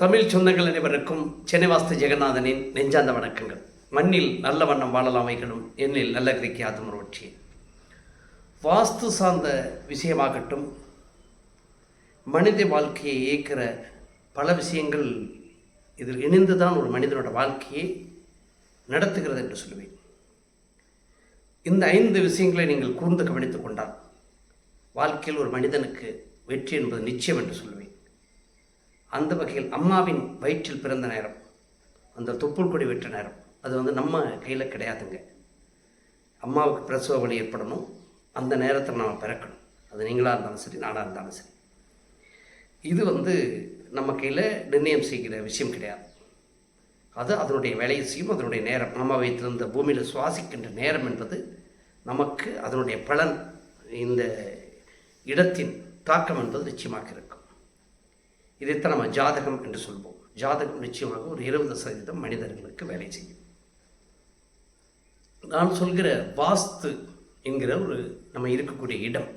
தமிழ் சொந்தங்கள் அனைவருக்கும் சென்னை வாஸ்து ஜெகநாதனின் நெஞ்சார்ந்த வணக்கங்கள். மண்ணில் நல்ல வண்ணம் வாழலாம் எண்ணில் நல்ல கிரிக்கி ஆத்மரோட்சி வாஸ்து சார்ந்த விஷயமாகட்டும் மனித வாழ்க்கையை இயக்கிற பல விஷயங்கள் இதில் இணைந்து தான் ஒரு மனிதனோட வாழ்க்கையை நடத்துகிறது என்று சொல்லுவேன். இந்த ஐந்து விஷயங்களை நீங்கள் கூர்ந்து கவனித்துக் கொண்டால் வாழ்க்கையில் ஒரு மனிதனுக்கு வெற்றி என்பது நிச்சயம் என்று சொல்லுவேன். அந்த வகையில் அம்மாவின் வயிற்றில் பிறந்த நேரம் அந்த தொப்புள் கொடி வெற்ற நேரம் அது வந்து நம்ம கையில் கிடையாதுங்க. அம்மாவுக்கு பிரசவ வழி ஏற்படணும். அந்த நேரத்தில் நாம் பிறக்கணும். அது நீங்களாக இருந்தாலும் சரி நானாக இருந்தாலும் சரி. இது வந்து நம்ம கையில் நிர்ணயம் செய்கிற விஷயம் கிடையாது. அது அதனுடைய வேலையை செய்யும் அதனுடைய நேரம் நம்ம வைத்திருந்த பூமியில் சுவாசிக்கின்ற நேரம் என்பது நமக்கு அதனுடைய பலன் இந்த இடத்தின் தாக்கம் என்பது நிச்சயமாக இருக்கும். இதைத்தான் நம்ம ஜாதகம் என்று சொல்வோம். ஜாதகம் நிச்சயமாக ஒரு இருபது சதவீதம் மனிதர்களுக்கு வேலை செய்யும். நான் சொல்கிற வாஸ்து என்கிற ஒரு நம்ம இருக்கக்கூடிய இடம்.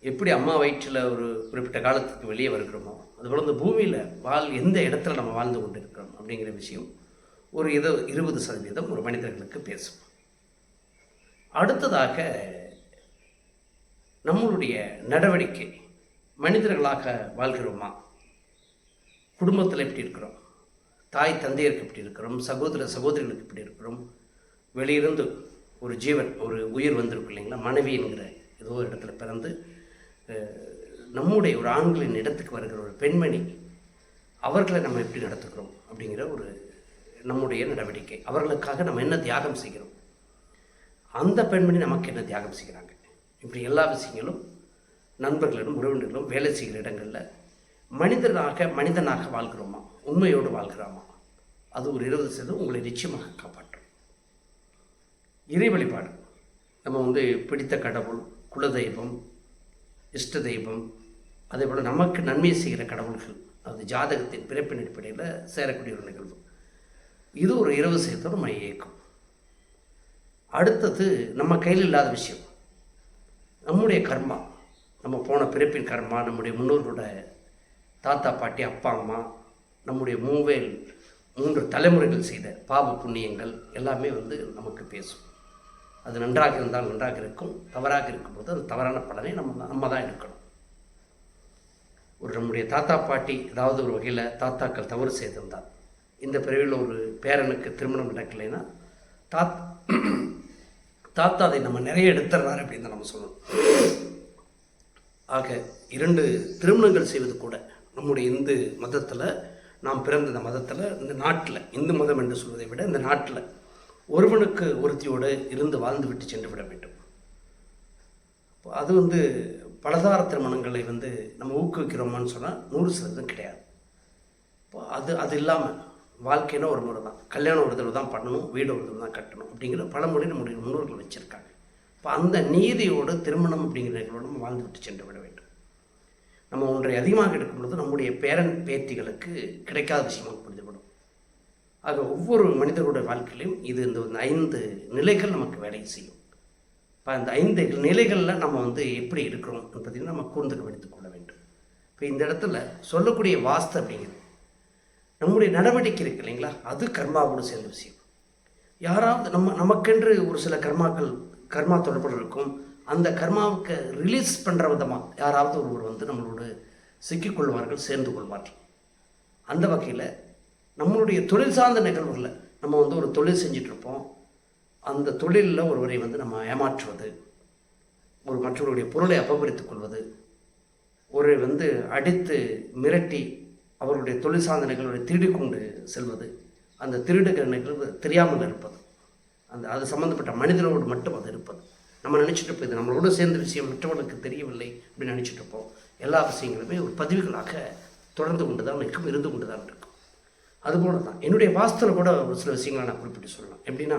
எப்படி அம்மா வயிற்றில் ஒரு குறிப்பிட்ட காலத்துக்கு வெளியே வருகிறோமோ அதுபோல் இந்த பூமியில் வாழ் எந்த இடத்துல நம்ம வாழ்ந்து கொண்டு இருக்கிறோம் அப்படிங்கிற விஷயம் ஒரு இதோ இருபது சதவீதம் ஒரு மனிதர்களுக்கு பேசும். அடுத்ததாக நம்மளுடைய நடவடிக்கை மனிதர்களாக வாழ்கிறோமா? குடும்பத்தில் எப்படி இருக்கிறோம்? தாய் தந்தையருக்கு எப்படி இருக்கிறோம்? சகோதர சகோதரிகளுக்கு எப்படி இருக்கிறோம்? வெளியிருந்து ஒரு ஜீவன் ஒரு உயிர் வந்திருக்கு இல்லைங்களா? மனைவி என்கிற ஏதோ ஒரு இடத்துல பிறந்து நம்முடைய ஒரு ஆண்களின் இடத்துக்கு வருகிற ஒரு பெண்மணி அவர்களை நம்ம எப்படி நடத்துக்கிறோம் அப்படிங்கிற ஒரு நம்முடைய நடவடிக்கை. அவர்களுக்காக நம்ம என்ன தியாகம் செய்கிறோம்? அந்த பெண்மணி நமக்கு என்ன தியாகம் செய்கிறாங்க? இப்படி எல்லா விஷயங்களும் நண்பர்களிடம் உறவினர்களும் வேலை செய்கிற இடங்களில் மனிதனாக மனிதனாக வாழ்கிறோமா? உண்மையோடு வாழ்கிறோமா? அது ஒரு இருபது சதவீதம் உங்களை நிச்சயமாக காப்பாற்றும். இறை வழிபாடு. நம்ம வந்து பிடித்த கடவுள் குலதெய்வம் இஷ்ட தெய்வம் அதே போல் நமக்கு நன்மை செய்கிற கடவுள்கள் அது ஜாதகத்தின் பிறப்பின் அடிப்படையில் சேரக்கூடிய ஒரு நிகழ்வு. இது ஒரு இரவு சதவீதம் நம்ம இயக்கும். அடுத்தது நம்ம கையில் இல்லாத விஷயம். நம்முடைய கர்மா. நம்ம போன பிறப்பின் கர்மா நம்முடைய முன்னோர்களோட தாத்தா பாட்டி அப்பா அம்மா நம்முடைய மூவேல் மூன்று தலைமுறைகள் செய்த பாவ புண்ணியங்கள் எல்லாமே வந்து நமக்கு பேசும். அது நன்றாக இருந்தால் நன்றாக இருக்கும் தவறாக இருக்கும்போது அது தவறான பலனை நம்ம நம்ம தான் எடுக்கணும். ஒரு நம்முடைய தாத்தா பாட்டி ஏதாவது ஒரு வகையில் தாத்தாக்கள் தவறு செய்திருந்தால் இந்த பிறவியில் ஒரு பேரனுக்கு திருமணம் நடக்கலைன்னா தாத் தாத்தா அதை நம்ம நிறைய எடுத்துடுறாரு அப்படின்னு தான் நம்ம சொல்லணும். ஆக இரண்டு திருமணங்கள் செய்வது கூட நம்முடைய இந்து மதத்தில் நாம் பிறந்த இந்த மதத்தில் இந்த நாட்டில் இந்து மதம் என்று சொல்வதை விட இந்த நாட்டில் ஒருவனுக்கு ஒருத்தியோடு இருந்து வாழ்ந்து விட்டு சென்று விட வேண்டும். அது வந்து பலதார திருமணங்களை வந்து நம்ம ஊக்குவிக்கிறோமான்னு சொன்னால் நூறு சதவீதம் கிடையாது. இப்போ அது அது இல்லாமல் வாழ்க்கைன்னா ஒரு முறை தான். கல்யாணம் ஒரு தடவை தான் பண்ணணும் வீடு ஒரு தடவை தான் கட்டணும் அப்படிங்கிற பழமொழி நம்முடைய முன்னோர்கள் வச்சுருக்காங்க. இப்போ அந்த நீதியோடு திருமணம் அப்படிங்கிற நிகழ்வோடு நம்ம வாழ்ந்து விட்டு சென்று விட நம்ம ஒன்றை அதிகமாக எடுக்கும் பொழுது நம்முடைய பேரன் பேத்திகளுக்கு கிடைக்காத விஷயமாக புரிந்துவிடும். ஆக ஒவ்வொரு மனிதர்களுடைய வாழ்க்கையிலும் இது இந்த ஐந்து நிலைகள் நமக்கு வேலை செய்யும். இப்போ அந்த ஐந்து நிலைகளில் நம்ம வந்து எப்படி இருக்கிறோம் என்பதையும் நம்ம கூர்ந்து கவனித்துக் கொள்ள வேண்டும். இப்போ இந்த இடத்துல சொல்லக்கூடிய வாஸ்து அப்படிங்கிறது நம்முடைய நடவடிக்கை இருக்கு இல்லைங்களா? அது கர்மாவோடு சேர்ந்த விஷயம். யாராவது நம்ம நமக்கென்று ஒரு சில கர்மாக்கள் கர்மா தொடர்புகள் இருக்கும். அந்த கர்மாவுக்கு ரிலீஸ் பண்ணுற விதமாக யாராவது ஒருவர் வந்து நம்மளோடு சிக்கிக்கொள்வார்கள் சேர்ந்து கொள்வார்கள். அந்த வகையில் நம்மளுடைய தொழில் சார்ந்த நிகழ்வுகளில் நம்ம வந்து ஒரு தொழில் செஞ்சிட்ருப்போம் அந்த தொழிலில் ஒருவரை வந்து நம்ம ஏமாற்றுவது ஒரு மற்றவருடைய பொருளை அபகரித்துக் கொள்வது ஒரு வந்து அடித்து மிரட்டி அவருடைய தொழில் சார்ந்த நிகழ்வுகளை திருடி கொண்டு செல்வது அந்த திருடுகிற நிகழ்வு தெரியாமல் இருப்பது அந்த அது சம்மந்தப்பட்ட மனிதனோடு மட்டும் அது இருப்பது. நம்ம நினச்சிட்டு இருப்போம் இது நம்மளோட சேர்ந்த விஷயம் மற்றவர்களுக்கு தெரியவில்லை அப்படின்னு நினச்சிட்டு இருப்போம் எல்லா விஷயங்களுமே ஒரு பதிவுகளாக தொடர்ந்து கொண்டு தான் இருக்கும் இருந்து கொண்டு தான் இருக்கும். அதுபோல தான் என்னுடைய வாஸ்துவில் கூட ஒரு சில விஷயங்களை நான் குறிப்பிட்டு சொல்லலாம். எப்படின்னா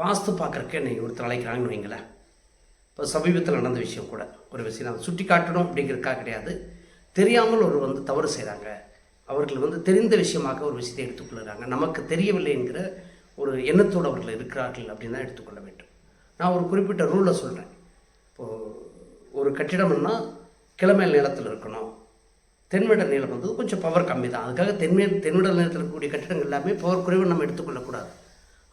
வாஸ்து பார்க்குறக்கு என்னை ஒருத்தர் அழைக்கிறாங்கன்னு வைங்களேன். இப்போ சமீபத்தில் நடந்த விஷயம் கூட ஒரு விஷயம் நான் சுட்டி காட்டணும் அப்படிங்கிறதுக்காக கிடையாது. தெரியாமல் ஒரு வந்து தவறு செய்கிறாங்க அவர்கள் வந்து தெரிந்த விஷயமாக ஒரு விஷயத்தை எடுத்துக்கொள்கிறாங்க நமக்கு தெரியவில்லை என்கிற ஒரு எண்ணத்தோடு அவர்கள் இருக்கிறார்கள் அப்படின்னு தான் எடுத்துக்கொள்ள வேண்டும். நான் ஒரு குறிப்பிட்ட ரூலை சொல்கிறேன் இப்போது ஒரு கட்டிடம்னா கிழமை நிலத்தில் இருக்கணும். தென்விடல் நீளம் வந்து கொஞ்சம் பவர் கம்மி தான் அதுக்காக தென்மே தென்விடல் நிலத்தில் இருக்கக்கூடிய கட்டிடங்கள் எல்லாமே பவர் குறைவு நம்ம எடுத்துக்கொள்ளக்கூடாது.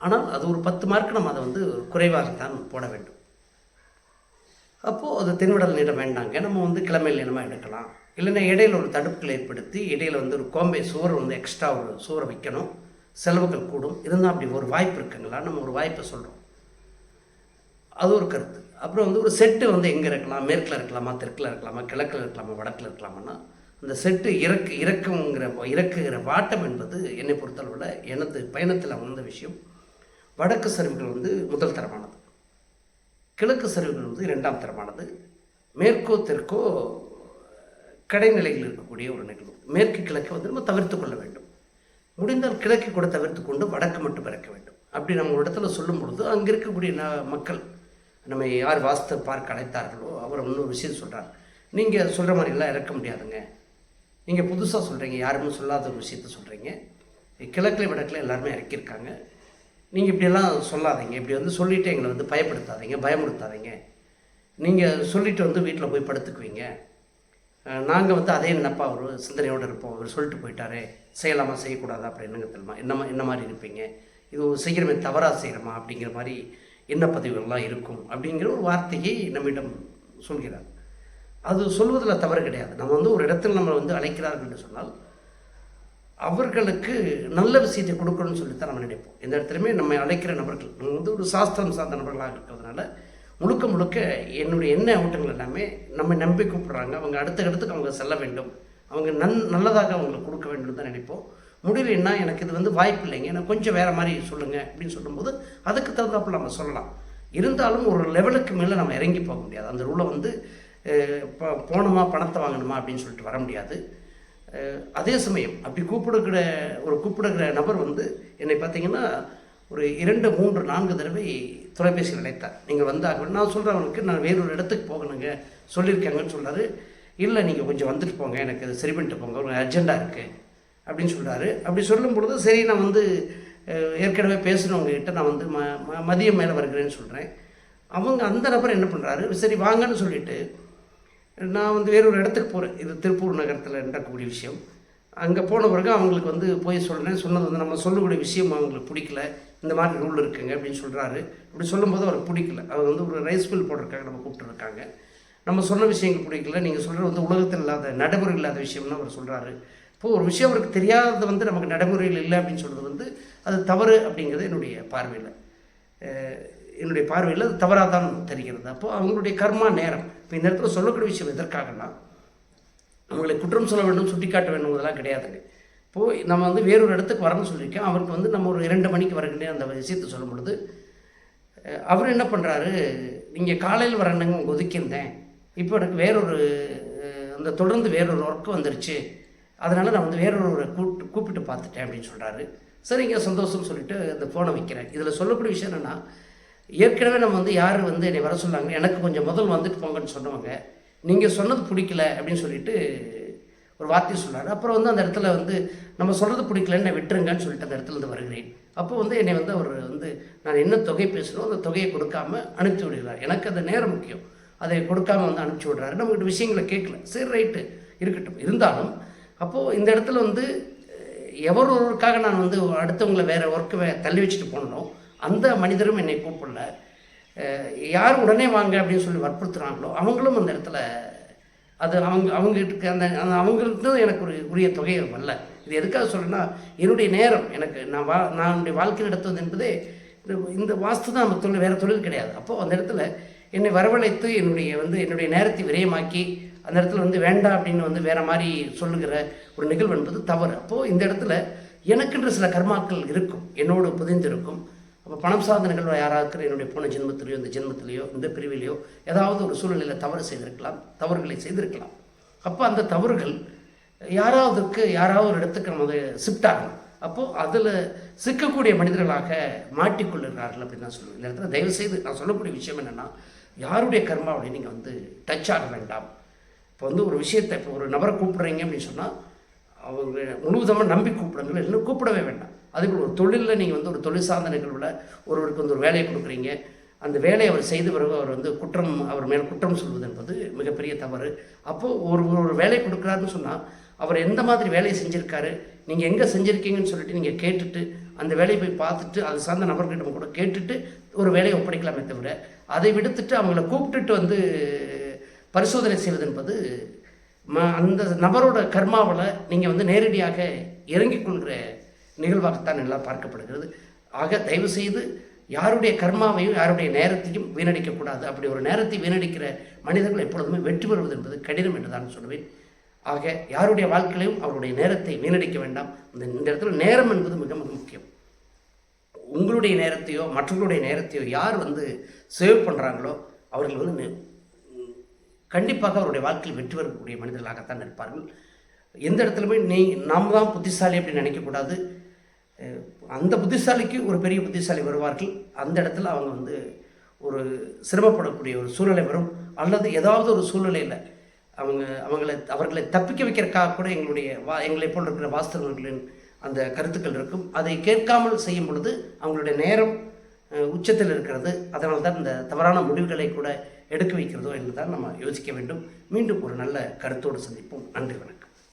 ஆனால் அது ஒரு பத்து மார்க் நம்ம அதை வந்து குறைவாகத்தான் போட வேண்டும். அப்போது அது தென்விடல் நீளம் வேண்டாங்க. நம்ம வந்து கிழமை நீளமாக எடுக்கலாம். இல்லைன்னா இடையில ஒரு தடுப்புகளை ஏற்படுத்தி இடையில் வந்து ஒரு கோம்பை சுவர் வந்து எக்ஸ்ட்ரா ஒரு சுவரை வைக்கணும். செலவுகள் கூடும். இருந்தால் அப்படி ஒரு வாய்ப்பு இருக்குங்களா? நம்ம ஒரு வாய்ப்பை சொல்கிறோம் அது ஒரு கருத்து. அப்புறம் வந்து ஒரு செட்டு வந்து எங்கே இருக்கலாம்? மேற்கில் இருக்கலாமா? தெற்கில் இருக்கலாமா? கிழக்கில் இருக்கலாமா? வடக்கில் இருக்கலாமான்னா அந்த செட்டு இறக்கு இறக்குங்கிற இறக்குகிற வாட்டம் என்பது என்னை பொறுத்தளவில் எனது பயணத்தில் வந்த விஷயம். வடக்கு சரிவுகள் வந்து முதல் தரமானது. கிழக்கு சரிவுகள் வந்து இரண்டாம் தரமானது. மேற்கோ தெற்கோ கடைநிலையில் இருக்கக்கூடிய ஒரு நிகழ்வு. மேற்கு கிழக்கு வந்து நம்ம தவிர்த்து கொள்ள வேண்டும். முடிந்தால் கிழக்கு கூட தவிர்த்து கொண்டு வடக்கு மட்டும் பிறக்க வேண்டும். அப்படி நம்ம ஒரு இடத்துல சொல்லும் பொழுது அங்கே இருக்கக்கூடிய மக்கள் நம்ம யார் வாஸ்து பார்க்க அழைத்தார்களோ அவர் இன்னொரு விஷயம் சொல்கிறார் நீங்கள் சொல்கிற மாதிரிலாம் இறக்க முடியாதுங்க. நீங்கள் புதுசாக சொல்கிறீங்க யாருமே சொல்லாத ஒரு விஷயத்த சொல்கிறீங்க கிழக்கில் வடக்கில் எல்லாருமே இறக்கியிருக்காங்க. நீங்கள் இப்படியெல்லாம் சொல்லாதீங்க. இப்படி வந்து சொல்லிவிட்டு எங்களை வந்து பயப்படுத்தாதீங்க பயமுறுத்தாதீங்க. நீங்கள் சொல்லிட்டு வந்து வீட்டில் போய் படுத்துக்குவீங்க. நாங்கள் வந்து அதே நினப்பா ஒரு சிந்தனையோடு இருப்போம். அவர் சொல்லிட்டு போயிட்டாரே செய்யலாமா செய்யக்கூடாதா? அப்படி என்னங்க தெரியுமா? என்ன என்ன மாதிரி இருப்பீங்க? இது செய்கிறமே தவறாக செய்கிறோமா? அப்படிங்கிற மாதிரி என்ன பதிவுகள்லாம் இருக்கும் அப்படிங்கிற ஒரு வார்த்தையை நம்மிடம் சொல்கிறார். அது சொல்வதில் தவறு கிடையாது. நம்ம வந்து ஒரு இடத்தில் நம்ம வந்து அழைக்கிறார்கள் என்று சொன்னால் அவர்களுக்கு நல்ல விஷயத்தை கொடுக்கணும்னு சொல்லித்தான் நம்ம நினைப்போம். எந்த இடத்துலையுமே நம்ம அழைக்கிற நபர்கள் நம்ம வந்து ஒரு சாஸ்திரம் சார்ந்த நபர்களாக இருக்கிறதுனால முழுக்க முழுக்க என்னுடைய எண்ண ஓட்டங்கள் எல்லாமே நம்ம நம்பி கூப்பிடுறாங்க. அவங்க அடுத்த இடத்துக்கு அவங்க செல்ல வேண்டும். அவங்க நன் நல்லதாக அவங்களுக்கு கொடுக்க வேண்டும் தான் நினைப்போம். முடியலன்னா எனக்கு இது வந்து வாய்ப்பு இல்லைங்க. எனக்கு கொஞ்சம் வேறு மாதிரி சொல்லுங்கள் அப்படின்னு சொல்லும்போது அதுக்கு தகுந்தாப்பில் நம்ம சொல்லலாம். இருந்தாலும் ஒரு லெவலுக்கு மேலே நம்ம இறங்கி போக முடியாது. அந்த ரூலை வந்து இப்போ போனோமா பணத்தை வாங்கணுமா அப்படின்னு சொல்லிட்டு வர முடியாது. அதே சமயம் அப்படி கூப்பிடுகிற ஒரு கூப்பிடுகிற நபர் வந்து என்னை பார்த்தீங்கன்னா ஒரு இரண்டு மூன்று நான்கு தடவை தொலைபேசியில் நினைத்தார் நீங்கள் வந்தாங்க. நான் சொல்கிறவனுக்கு நான் வேறொரு இடத்துக்கு போகணுங்க சொல்லியிருக்காங்கன்னு சொல்கிறாரு இல்லை நீங்கள் கொஞ்சம் வந்துட்டு போங்க எனக்கு சரி பண்ணிட்டு போங்க ஒரு அர்ஜெண்டாக இருக்குது அப்படின்னு சொல்கிறாரு அப்படி சொல்லும் பொழுது சரி நான் வந்து ஏற்கனவே பேசுனவங்ககிட்ட நான் வந்து ம ம மதியம் மேலே வருகிறேன்னு சொல்கிறேன் அவங்க அந்த நபர் என்ன பண்ணுறாரு சரி வாங்கன்னு சொல்லிவிட்டு நான் வந்து வேறொரு இடத்துக்கு போகிறேன் இது திருப்பூர் நகரத்தில் நடக்கக்கூடிய விஷயம். அங்கே போன பிறகு அவங்களுக்கு வந்து போய் சொல்கிறேன் சொன்னது வந்து நம்ம சொல்லக்கூடிய விஷயம் அவங்களுக்கு பிடிக்கல. இந்த மாதிரி ரூல் இருக்குங்க அப்படின்னு சொல்கிறாரு அப்படி சொல்லும்போது அவருக்கு பிடிக்கல. அவர் வந்து ஒரு ரைஸ் மில் போட்டிருக்காங்க நம்ம கூப்பிட்டுருக்காங்க நம்ம சொன்ன விஷயங்கள் பிடிக்கல. நீங்கள் சொல்கிற வந்து உலகத்தில் இல்லாத நடைமுறை இல்லாத விஷயம்னு அவர் சொல்கிறாரு இப்போது ஒரு விஷயம் அவருக்கு தெரியாதது வந்து நமக்கு நடைமுறையில் இல்லை அப்படின்னு சொல்கிறது வந்து அது தவறு அப்படிங்கிறது என்னுடைய பார்வையில். என்னுடைய பார்வையில் அது தவறாக தான் தெரிகிறது. அப்போது அவங்களுடைய கர்மா நேரம். இப்போ இந்த இடத்துல சொல்லக்கூடிய விஷயம் எதற்காகனா அவங்களை குற்றம் சொல்ல வேண்டும் சுட்டிக்காட்ட வேண்டும் இதெல்லாம் கிடையாதுங்க. இப்போது நம்ம வந்து வேறொரு இடத்துக்கு வரணும்னு சொல்லியிருக்கோம். அவருக்கு வந்து நம்ம ஒரு இரண்டு மணிக்கு வரக்கூடிய அந்த விஷயத்தை சொல்லும் பொழுது அவர் என்ன பண்ணுறாரு நீங்கள் காலையில் வரணுங்க ஒதுக்கியிருந்தேன். இப்போ எனக்கு வேறொரு அந்த தொடர்ந்து வேறொரு ஒர்க்கு வந்துருச்சு. அதனால் நான் வந்து வேறொரு கூப்பிட்டு கூப்பிட்டு பார்த்துட்டேன் அப்படின்னு சொல்கிறாரு சரிங்க சந்தோஷம்னு சொல்லிட்டு அந்த ஃபோனை வைக்கிறேன். இதில் சொல்லக்கூடிய விஷயம் என்னென்னா ஏற்கனவே நம்ம வந்து யார் வந்து என்னை வர சொன்னாங்க எனக்கு கொஞ்சம் முதல் வந்துட்டு போங்கன்னு சொன்னவங்க நீங்கள் சொன்னது பிடிக்கல அப்படின்னு சொல்லிட்டு ஒரு வார்த்தை சொன்னார் அப்புறம் வந்து அந்த இடத்துல வந்து நம்ம சொல்கிறது பிடிக்கலன்னு விட்டுருங்கன்னு சொல்லிட்டு அந்த இடத்துல இருந்து வருகிறேன். அப்போ வந்து என்னை வந்து அவர் வந்து நான் என்ன தொகை பேசணும் அந்த தொகையை கொடுக்காம அனுப்பிச்சி விடுகிறார். எனக்கு அந்த நேரம் முக்கியம். அதை கொடுக்காம வந்து அனுப்பிச்சி விடுறாரு. நம்மகிட்ட விஷயங்களை கேட்கல. சரி ரைட்டு. இருக்கட்டும். இருந்தாலும் அப்போது இந்த இடத்துல வந்து எவர் ஒருவருக்காக நான் வந்து அடுத்தவங்களை வேறு ஒர்க்கு தள்ளி வச்சுட்டு போனோம் அந்த மனிதரும் என்னை கூப்பிடல. யார் உடனே வாங்க அப்படின்னு சொல்லி வற்புறுத்துகிறாங்களோ அவங்களும் அந்த இடத்துல அது அவங்க அவங்ககிட்ட அந்த அந்த அவங்களுக்கு எனக்கு ஒரு உரிய தொகையை வரல இது எதுக்காக சொல்கிறேன்னா என்னுடைய நேரம் எனக்கு நான் வா நான் என்னுடைய வாழ்க்கை நடத்துவது என்பதே இந்த வாஸ்து தான் நம்ம தொழில் வேறு தொழில் கிடையாது. அப்போது அந்த இடத்துல என்னை வரவழைத்து என்னுடைய வந்து என்னுடைய நேரத்தை விரயமாக்கி அந்த இடத்துல வந்து வேண்டாம் அப்படின்னு வந்து வேறு மாதிரி சொல்லுகிற ஒரு நிகழ்வு என்பது தவறு. அப்போது இந்த இடத்துல எனக்குன்ற சில கர்மாக்கள் இருக்கும். என்னோடு புதிந்திருக்கும். அப்போ பணம் சார்ந்த நிகழ்வு யாராவது என்னுடைய போன ஜென்மத்திலையோ இந்த ஜென்மத்திலேயோ இந்த பிரிவிலையோ ஏதாவது ஒரு சூழ்நிலையில் தவறு செய்திருக்கலாம் தவறுகளை செய்திருக்கலாம். அப்போ அந்த தவறுகள் யாராவதுக்கு யாராவது ஒரு இடத்துக்கு நம்ம ஷிஃப்ட் ஆகணும். அப்போது அதில் சிக்கக்கூடிய மனிதர்களாக மாட்டிக்கொள்ளுகிறார்கள் அப்படின்னு நான் சொல்லுவேன். இந்த இடத்துல தயவுசெய்து நான் சொல்லக்கூடிய விஷயம் என்னென்னா யாருடைய கர்மாவோடைய நீங்கள் வந்து டச் ஆக வேண்டாம்? இப்போ வந்து ஒரு விஷயத்தை இப்போ ஒரு நபரை கூப்பிட்றீங்க அப்படின்னு சொன்னால் அவங்க முழுவதமாக நம்பி கூப்பிடுங்க இன்னும் கூப்பிடவே வேண்டாம். அதுக்குள்ள ஒரு தொழிலில் நீங்கள் வந்து ஒரு தொழில் சார்ந்த நிகழ்வில் ஒருவருக்கு வந்து ஒரு வேலையை கொடுக்குறீங்க. அந்த வேலையை அவர் செய்த பிறகு அவர் வந்து குற்றம் அவர் மேல் குற்றம் சொல்வது என்பது மிகப்பெரிய தவறு. அப்போது ஒரு ஒரு வேலை கொடுக்குறாருன்னு சொன்னால் அவர் எந்த மாதிரி வேலையை செஞ்சுருக்காரு? நீங்கள் எங்கே செஞ்சுருக்கீங்கன்னு சொல்லிட்டு நீங்கள் கேட்டுட்டு அந்த வேலையை போய் பார்த்துட்டு அது சார்ந்த நபர்கிட்ட கூட கேட்டுட்டு ஒரு வேலையை ஒப்படைக்கலாமே தவிர அதை விடுத்துட்டு அவங்கள கூப்பிட்டுட்டு வந்து பரிசோதனை செய்வது என்பது ம அந்த நபரோட கர்மாவில் நீங்கள் வந்து நேரடியாக இறங்கிக் கொள்கிற நிகழ்வாகத்தான் எல்லாம் பார்க்கப்படுகிறது. ஆக தயவு செய்து யாருடைய கர்மாவையும் யாருடைய நேரத்தையும் வீணடிக்கக்கூடாது அப்படி ஒரு நேரத்தை வீணடிக்கிற மனிதர்கள் எப்பொழுதுமே வெற்றி பெறுவது என்பது கடினம் என்று தான் சொல்லுவேன் ஆக யாருடைய வாழ்க்கையிலையும் அவருடைய நேரத்தை வீணடிக்க வேண்டாம். இந்த இந்த இடத்துல நேரம் என்பது மிக மிக முக்கியம். உங்களுடைய நேரத்தையோ மற்றவர்களுடைய நேரத்தையோ யார் வந்து சேவ் பண்ணுறாங்களோ அவர்கள் வந்து கண்டிப்பாக அவருடைய வாழ்க்கையில் வெற்றி வரக்கூடிய மனிதர்களாகத்தான் இருப்பார்கள். எந்த இடத்துலையுமே நீ நாம் தான் புத்திசாலி அப்படின்னு நினைக்கக்கூடாது அந்த புத்திசாலிக்கு ஒரு பெரிய புத்திசாலி வருவார்கள். அந்த இடத்துல அவங்க வந்து ஒரு சிரமப்படக்கூடிய ஒரு சூழ்நிலை வரும். அல்லது ஏதாவது ஒரு சூழ்நிலையில் அவங்க அவங்களை அவர்களை தப்பிக்க வைக்கிறக்காக கூட எங்களுடைய வா எங்களை போல் இருக்கிற வாஸ்தவர்களின் அந்த கருத்துக்கள் இருக்கும். அதை கேட்காமல் செய்யும் பொழுது அவங்களுடைய நேரம் உச்சத்தில் இருக்கிறது. அதனால் தான் இந்த தவறான முடிவுகளை கூட எடுக்க வைக்கிறதோ என்று தான் நம்ம யோசிக்க வேண்டும். மீண்டும் ஒரு நல்ல கருத்தோடு சந்திப்போம். நன்றி வணக்கம்.